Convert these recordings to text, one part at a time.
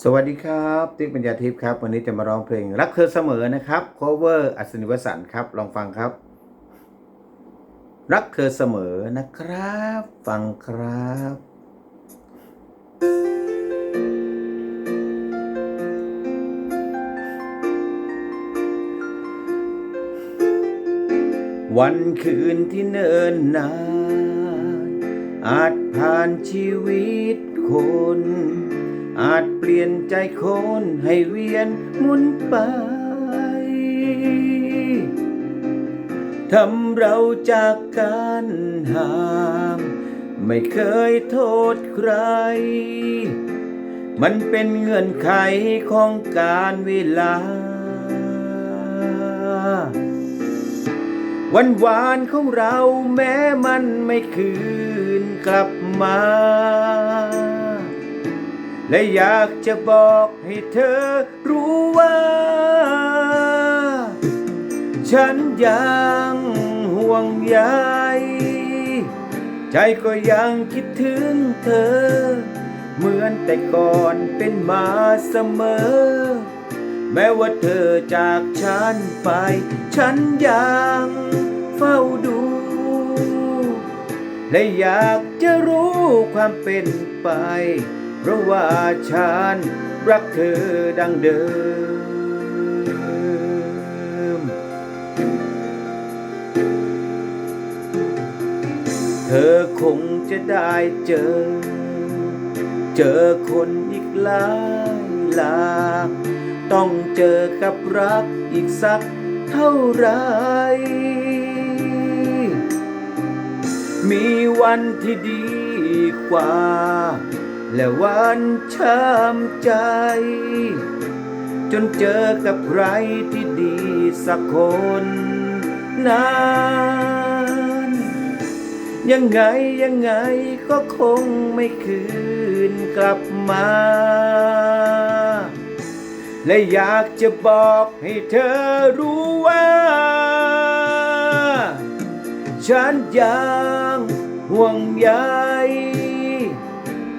สวัสดีครับติ๊กปัญญาทิพย์ครับ วันนี้จะมาร้องเพลงรักเธอเสมอนะครับ cover อัศนิวสันครับ ลองฟังครับ รักเธอเสมอนะครับ ฟังครับวันคืนที่เนิ่นนาน อาจผ่านชีวิตคน อาจเปลี่ยนใจคนให้เวียนหมุนไป ทำเราจากกันห่าง ไม่เคยโทษใคร มันเป็นเงื่อนไขของการเวลา วันวานของเราแม้มันไม่คืนกลับมา และอยากจะบอกให้เธอรู้ว่า ฉันยังห่วงใยใจก็ยังคิดถึงเธอ เหมือนแต่ก่อนเป็นมาเสมอ แม้ว่าเธอจากฉันไป ฉันยังเฝ้าดู และอยากจะรู้ความเป็นไป เพราะว่าฉันรักเธอดังเดิม เธอคงจะได้เจอ เจอคนอีกหลายหลากต้องเจอกับรักอีกสักเท่าไร มีวันที่ดีกว่า และวันช้ำใจ จนเจอกับใครที่ดีสักคนนั้นยังไงยังไงก็คงไม่คืนกลับมา และอยากจะบอกให้เธอรู้ว่า ฉันยังห่วงใย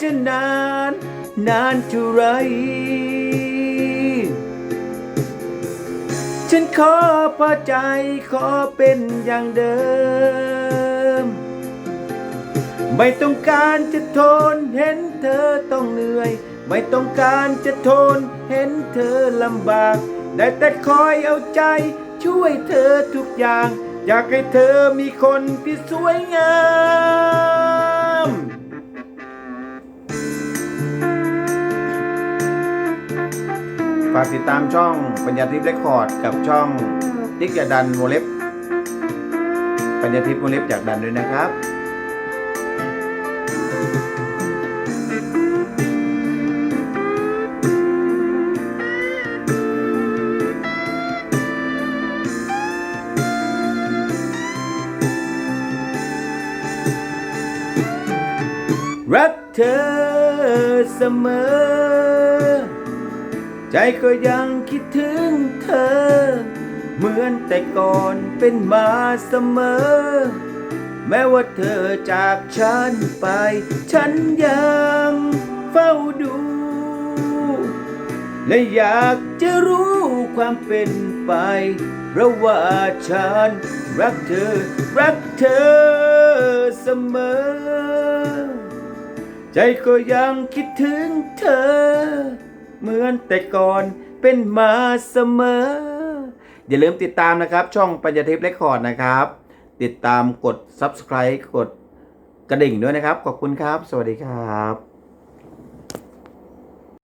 จะนาน นานเท่าไรฉันขอพอใจขอเป็นอย่างเดิม ไม่ต้องการจะทนเห็นเธอต้องเหนื่อย ไม่ต้องการจะทนเห็นเธอลำบาก ได้แต่คอยเอาใจ ช่วยเธอทุกอย่าง อยากให้เธอมีคนที่สวยงาม ติดตามช่องปัญญาทิพย์เรคคอร์ดกับช่องติ๊กอยากดันโมเล็บปัญญาทิพย์โมเล็บอยากดันด้วยนะครับรักเธอเสมอ ใจก็ยังคิดถึงเธอ เหมือนแต่ก่อนเป็นมาเสมอ แม้ว่าเธอจากฉันไป ฉันยังเฝ้าดู และอยากจะรู้ความเป็นไปเพราะว่าฉันรักเธอ รักเธอเสมอ ใจก็ยังคิดถึงเธอ เหมือนแต่ก่อนเป็นมาเสมอ อย่าลืมติดตามนะครับ ช่องปัญญาทิพย์เรคคอร์ดนะครับ ติดตามกด Subscribe กดกระดิ่งด้วยนะครับ ขอบคุณครับ สวัสดีครับ